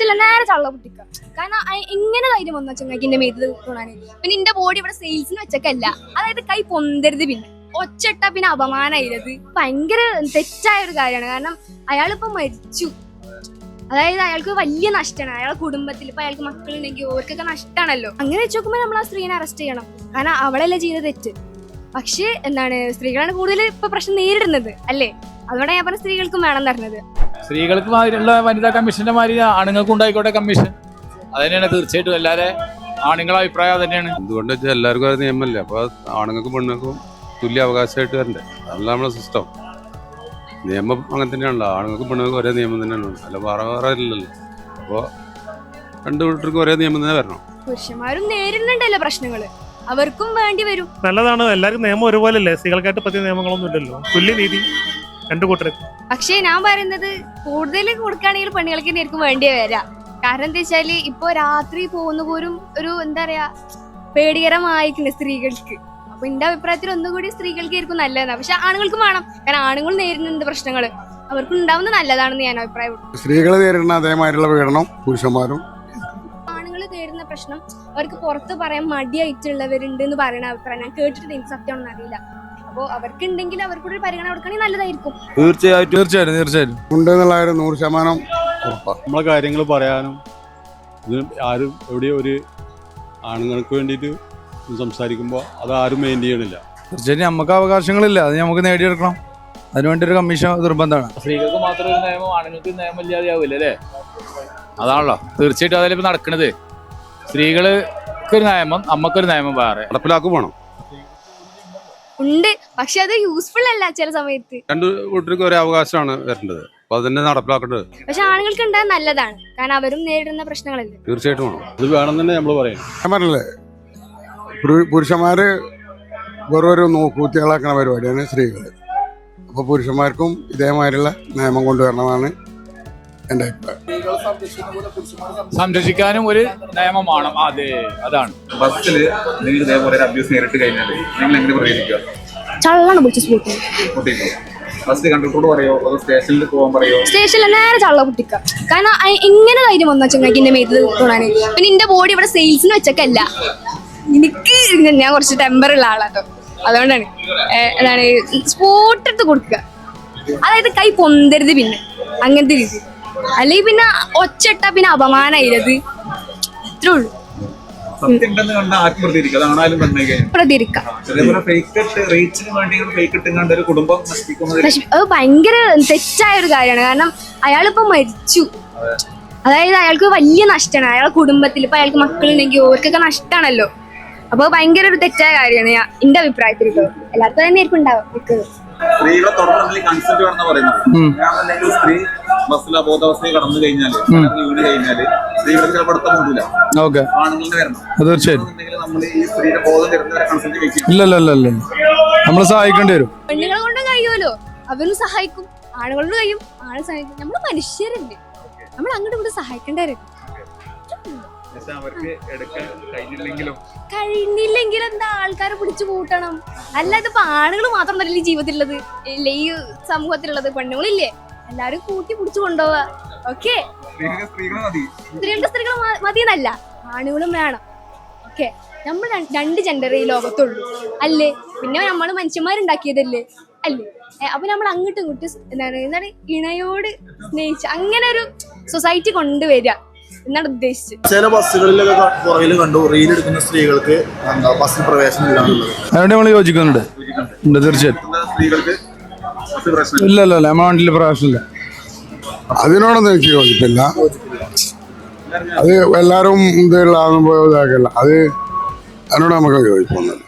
സ്റ്റേഷനിൽ നേരെ ചള്ള പൊട്ടിക്കുക കാരണം ഇങ്ങനെ ധൈര്യം വന്നു ചങ്ങാക്കി എന്റെ മേത്ത് തൊടാന് പിന്നെ എന്റെ ബോഡി ഇവിടെ സെയിൽസിന് വെച്ചൊക്കെയല്ല അതായത് കൈ പൊന്തരുത് പിന്നെ. ഒച്ചട്ട പിന്നെ അപമാനായിരുന്നത് ഭയങ്കര തെറ്റായ ഒരു കാര്യമാണ്. കാരണം അയാളിപ്പോ മരിച്ചു. അതായത് അയാൾക്ക് വലിയ നഷ്ടമാണ്. അയാളെ കുടുംബത്തിൽ ഇപ്പൊ അയാൾക്ക് മക്കളുണ്ടെങ്കിൽ ഓർക്കൊക്കെ നഷ്ടമാണല്ലോ അങ്ങനെ വെച്ച് നോക്കുമ്പോൾ നമ്മൾ ആ സ്ത്രീനെ അറസ്റ്റ് ചെയ്യണം. കാരണം അവളല്ലേ ചെയ്ത തെറ്റ്. പക്ഷേ എന്താണ് സ്ത്രീകളാണ് കൂടുതൽ ഇപ്പൊ പ്രശ്നം നേരിടുന്നത് അല്ലേ? അതുകൊണ്ടാണ് ഞാൻ പറഞ്ഞ സ്ത്രീകൾക്കും വേണം തരുന്നത് സ്ത്രീകൾക്ക് മാതിരിയുള്ള വനിതാ കമ്മീഷന്റെ മാതിരി ആണുങ്ങൾക്കും ഉണ്ടായിക്കോട്ടെ കമ്മീഷൻ. അത് തന്നെയാണ് തീർച്ചയായിട്ടും എല്ലാരെ ആണുങ്ങളെ അഭിപ്രായം അത് തന്നെയാണ്. എന്തുകൊണ്ട് വെച്ചാൽ എല്ലാവർക്കും അത് നിയമമല്ലേ? അപ്പോൾ ആണുങ്ങൾക്കും പെണ്ണുങ്ങൾക്കും തുല്യ അവകാശമായിട്ട് വരണ്ടേ? അതല്ല നമ്മുടെ സിസ്റ്റം നിയമം അങ്ങനെ തന്നെയാണല്ലോ. ആണുങ്ങൾക്കും പെണ്ണുങ്ങൾക്കും ഒരേ നിയമം തന്നെയാണ് അല്ല വേറെ വേറെ ഇല്ലല്ലോ. അപ്പോൾ രണ്ടു കൂട്ടർക്കും ഒരേ നിയമം തന്നെ വരണം. പുരുഷന്മാരും നേരിടുന്നുണ്ടല്ലോ പ്രശ്നങ്ങൾ. അവർക്കും വേണ്ടി വരും. നല്ലതാണ്. എല്ലാവർക്കും നിയമം ഒരുപോലെ അല്ലേ? സ്ത്രീകൾക്കായിട്ട് പറ്റിയ നിയമങ്ങളൊന്നും ഇല്ലല്ലോ. തുല്യനീതി രണ്ടു കൂട്ടർക്കും. പക്ഷേ ഞാൻ പറയുന്നത് കൂടുതൽ കൊടുക്കുകയാണെങ്കിൽ പെണ്ണുങ്ങൾക്ക് തന്നെയായിരിക്കും വേണ്ടി വരാം കാരണം എന്താ വെച്ചാൽ ഇപ്പൊ രാത്രി പോകുന്ന പോലും ഒരു എന്താ പറയാ പേടികരമായിരിക്കുന്നു സ്ത്രീകൾക്ക്. അപ്പൊ എന്റെ അഭിപ്രായത്തിൽ ഒന്നുകൂടി സ്ത്രീകൾക്ക് ആയിരിക്കും നല്ലതാണ് പക്ഷെ ആണുങ്ങൾക്കും വേണം. കാരണം ആണുങ്ങൾ നേരിടുന്നുണ്ട് പ്രശ്നങ്ങൾ അവർക്ക് ഉണ്ടാവുന്നത് നല്ലതാണെന്ന് ഞാൻ അഭിപ്രായപ്പെട്ടു സ്ത്രീകൾ നേരിടുന്ന അതേമാതിരിയുള്ള പീഡനം പുരുഷന്മാരും ആണുങ്ങൾ നേരിടുന്ന പ്രശ്നം അവർക്ക് പുറത്ത് പറയാൻ മടിയായിട്ടുള്ളവരുണ്ട് എന്ന് പറയുന്ന അഭിപ്രായം. ഞാൻ കേട്ടിട്ടുണ്ട് എനിക്ക് സത്യമാണെന്ന് അറിയില്ല. അപ്പോൾ അവർക്ക് ഉണ്ടെങ്കിൽ അവർക്കൊരു പരിഗണന കൊടുക്കണെങ്കിൽ നല്ലതായിരിക്കും. തീർച്ചയായിട്ടും. തീർച്ചയായിട്ടും തീർച്ചയായിട്ടും. ഉണ്ട് എന്നുള്ള ഒരു നൂറ് ശതമാനം ഉറപ്പാണ് നമ്മളെ കാര്യങ്ങൾ പറയാനും ഇതിന് ആരും എവിടെയോ ഒരു ആണുങ്ങൾക്ക് വേണ്ടിയിട്ട് സംസാരിക്കുമ്പോൾ അത് ആരും മെയിൻ ചെയ്യണില്ല. തീർച്ചയായിട്ടും നമുക്ക് അവകാശങ്ങളില്ല. അത് നമുക്ക് നേടിയെടുക്കണം. അതിനുവേണ്ടി ഒരു കമ്മീഷൻ നിർബന്ധമാണ്. സ്ത്രീകൾക്ക് മാത്രം ഒരു നിയമം ആണുങ്ങൾക്ക് നിയമം ഇല്ലാതെയാവില്ല അല്ലേ? അതാണല്ലോ. തീർച്ചയായിട്ടും അതല്ലേ ഇപ്പൊ നടക്കണത്. സ്ത്രീകൾക്ക് ഒരു നിയമം നമുക്കൊരു നിയമം വേറെ. നടപ്പിലാക്കും വേണം ഉണ്ട്. പക്ഷെ അത് യൂസ്ഫുൾ അല്ല ചില സമയത്ത്. രണ്ട് കൂട്ടർക്കും ഒരേ അവകാശമാണ് വരേണ്ടത്. അപ്പോൾ അത് തന്നെ നടപ്പിലാക്കേണ്ടത്. പക്ഷെ ആണുങ്ങൾക്ക് ഉണ്ടായാൽ നല്ലതാണ്. കാരണം അവരും നേരിടുന്ന പ്രശ്നങ്ങളല്ലേ? തീർച്ചയായിട്ടും വേണം. ഇത് വേണം തന്നെ നമ്മൾ പറയുന്നത് ഞാൻ പറഞ്ഞില്ലേ? പുരു- പുരുഷന്മാര് വെറും ഒരു നോക്കൂത്തികളാക്കുന്ന പരിപാടിയാണ് സ്ത്രീകൾ അപ്പോൾ പുരുഷന്മാർക്കും ഇതേമാതിരിയുള്ള നിയമം കൊണ്ടുവരണമെന്നാണ് എന്റെ അഭിപ്രായം. സംരക്ഷിക്കാനും ഒരു നിയമം വേണം അതെ അതാണ്. ബസ്സിൽ നിങ്ങൾ ഇതേപോലെ അബ്യൂസ് നേരിട്ട് കഴിഞ്ഞാൽ നിങ്ങൾ എങ്ങനെ പ്രതികരിക്കുക? ചള്ളാണ് പിടിച്ച് സ്കൂട്ടി കുട്ടിക്കോ ബസ് കണ്ടക്ടറോട് പറയോ? അതോ സ്റ്റേഷനിൽ പോകാൻ പറയോ? സ്റ്റേഷനിൽ നേരെ ചള്ള പൊട്ടിക്കുക കാരണം എങ്ങനെ ധൈര്യം വന്നു ചങ്ങാക്കി എന്റെ മേത്ത് തുടങ്ങാൻ പിന്നെ എന്റെ ബോഡി ഇവിടെ സെയിൽസിന് വെച്ചൊക്കെയല്ല എനിക്ക് ഞാൻ കുറച്ച് ടെമ്പർ ഉള്ള ആളാട്ടോ അതുകൊണ്ടാണ്. എന്താണ് സ്പോട്ട് എടുത്ത് കൊടുക്കുക അതായത് കൈ പൊന്തരുത് പിന്നെ. അങ്ങനത്തെ രീതി. അല്ലെങ്കിൽ പിന്നെ ഒച്ചട്ട പിന്നെ അപമാനായിരത് ഇത്രേ ഉള്ളൂ. കണ്ട അതാണാലും വേണ്ടി ഫേക്ക് ഒരു കുടുംബം അത് ഭയങ്കര തെറ്റായ ഒരു കാര്യമാണ്. കാരണം അയാളിപ്പോ മരിച്ചു. അതായത് അയാൾക്ക് വലിയ നഷ്ടമാണ്. അയാളെ കുടുംബത്തിൽ ഇപ്പൊ അയാൾക്ക് മക്കളുണ്ടെങ്കിൽ ഓർക്കൊക്കെ നഷ്ടമാണല്ലോ അപ്പൊ ഭയങ്കര ഒരു തെറ്റായ കാര്യമാണ്. ഞാൻ എന്റെ അഭിപ്രായത്തിൽ എല്ലാവർക്കും തന്നെ ആയിരിക്കും ഉണ്ടാവും മിക്കതും. സ്ത്രീകളെ തുടർന്ന് കൺസെന്റ് വേണമെന്ന് പറയുന്നത്. ഞാൻ അല്ലെങ്കിൽ സ്ത്രീ ബസ്സിൽ അബോധാവസ്ഥ കടന്നു കഴിഞ്ഞാൽ വീണ് കഴിഞ്ഞാൽ സ്ത്രീകൾക്ക് ചിലപ്പോൾ അടുത്ത ഓക്കെ. ആണുങ്ങളുടെ വരണം. തീർച്ചയായിട്ടും. എന്നുണ്ടെങ്കിൽ നമ്മൾ ഈ സ്ത്രീയുടെ ബോധം തരുന്നവരെ കൺസൾട്ട് വെക്കും ഇല്ല ഇല്ല ഇല്ല സഹായിക്കേണ്ടി വരും. പെണ്ണുങ്ങളെ കൊണ്ടും കഴിയുമല്ലോ. അവരും സഹായിക്കും. ആണുങ്ങളോട് കഴിയും. ആളെ സഹായിക്കും. നമ്മൾ മനുഷ്യരല്ലേ. നമ്മൾ അങ്ങോട്ട് ഇവിടെ കഴിഞ്ഞില്ലെങ്കിലും. കഴിഞ്ഞില്ലെങ്കിൽ എന്താ ആൾക്കാരെ പിടിച്ചു കൂട്ടണം. അല്ലാതെ ഇപ്പൊ ആണുങ്ങൾ മാത്രം നല്ല ഈ ജീവിതത്തിലുള്ളത്. ഈ സമൂഹത്തിലുള്ളത്. പെണ്ണുങ്ങളില്ലേ. എല്ലാരും കൂട്ടി പിടിച്ചു കൊണ്ടുപോവാ ഓക്കെ സ്ത്രീകളുടെ സ്ത്രീകൾ മതിയെന്നല്ല. ആണുങ്ങളും വേണം. ഓക്കെ നമ്മൾ രണ്ട് ജെൻഡർ ഈ ലോകത്തുള്ളൂ. അല്ലേ? പിന്നെ നമ്മൾ മനുഷ്യന്മാരുണ്ടാക്കിയതല്ലേ? അല്ലേ? അപ്പൊ നമ്മൾ അങ്ങോട്ടും ഇങ്ങോട്ടും എന്താണ് എന്താണ്? ഇണയോട് സ്നേഹിച്ച് അങ്ങനെ ഒരു സൊസൈറ്റി കൊണ്ടുവരിക എന്നാണ് ഉദ്ദേശിച്ചത്. ചില ബസ്സുകളിലൊക്കെ പുറകിൽ കണ്ടു റീലെടുക്കുന്ന സ്ത്രീകൾക്ക് എന്താ ബസ്സിൽ പ്രവേശനം ഇല്ല എന്നുള്ളത് അതിനോട് നമ്മൾ യോജിക്കുന്നുണ്ട്. തീർച്ചയായിട്ടും. സ്ത്രീകൾക്ക്? ഇല്ല ഇല്ല എമൗണ്ടിൽ പ്രശ്നമില്ല. അതിനോടൊന്നും എനിക്ക് യോജിപ്പില്ല. അത് എല്ലാവരും ഇതാക്കില്ല അത് അതിനോട് നമുക്ക് യോജിപ്പൊന്നുമില്ല.